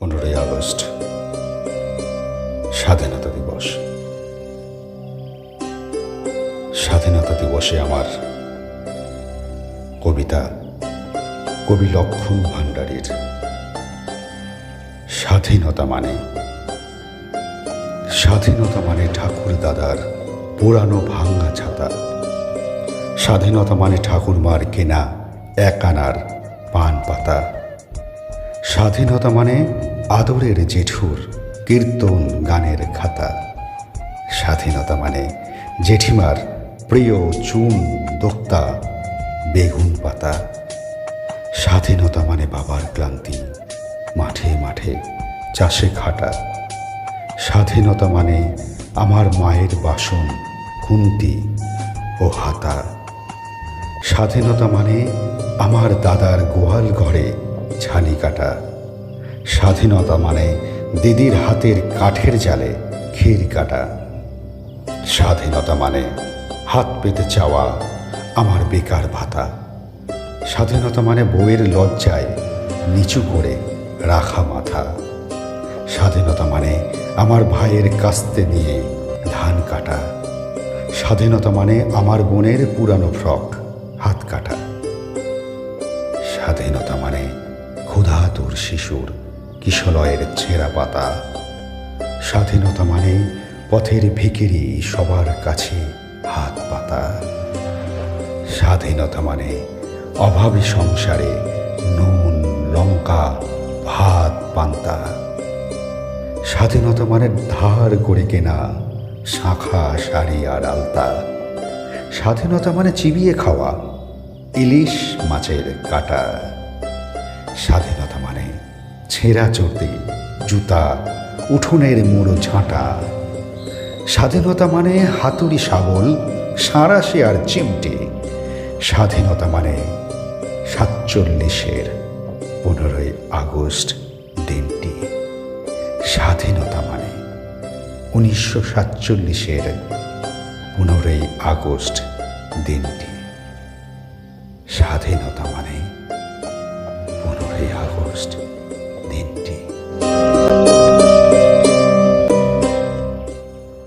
পনেরোই আগস্ট, স্বাধীনতা দিবস। স্বাধীনতা দিবসে আমার কবিতা কবি লক্ষণ ভাণ্ডারীর স্বাধীনতা মানে স্বাধীনতা মানে ঠাকুর দাদার পুরানো ভাঙ্গা ছাতা। স্বাধীনতা মানে ঠাকুরমার কেনা এক আনার পান পাতা। স্বাধীনতা মানে আদরের জেঠুর কীর্তন গানের খাতা। স্বাধীনতা মানে জেঠিমার প্রিয় চুন দোক্তা, বেগুন পাতা। স্বাধীনতা মানে বাবার ক্লান্তি, মাঠে মাঠে চাষে খাটা। স্বাধীনতা মানে আমার মায়ের বাসন, খুন্তি ও হাতা। স্বাধীনতা মানে আমার দাদার গোয়াল ঘরে ছানি কাটা। স্বাধীনতা মানে দিদির হাতের কাঠের জালে ক্ষীর কাটা। স্বাধীনতা মানে হাত পেতে চাওয়া আমার বেকার ভাতা। স্বাধীনতা মানে বউয়ের লজ্জায় নিচু করে রাখা মাথা। স্বাধীনতা মানে আমার ভাইয়ের কাস্তে নিয়ে ধান কাটা। স্বাধীনতা মানে আমার বোনের পুরানো ফ্রক হাত কাটা। স্বাধীনতা মানে ক্ষুধাতুর শিশুর কিশলয়ের ছেঁড়া পাতা। স্বাধীনতা মানে পথের ভিকিরি সবার কাছে হাত পাতা। স্বাধীনতা মানে অভাবী সংসারে নুন, লঙ্কা, ভাত, পান্তা। স্বাধীনতা মানে ধার করে কেনা শাঁখা, শাড়ি আর আলতা। স্বাধীনতা মানে চিবিয়ে খাওয়া, ইলিশ মাছের কাটা। স্বাধীনতা মানে। ছেঁড়া চর্দি জুতা, উঠোনের মুড়ো ঝাঁটা। স্বাধীনতা মানে হাতুড়ি শাবল সাঁড়াশি আর চিমটি। স্বাধীনতা মানে সাতচল্লিশের পনেরোই আগস্ট দিনটি। স্বাধীনতা মানে উনিশশো সাতচল্লিশের পনেরোই আগস্ট দিনটি। স্বাধীনতা মানে আগস্ট দিনটি।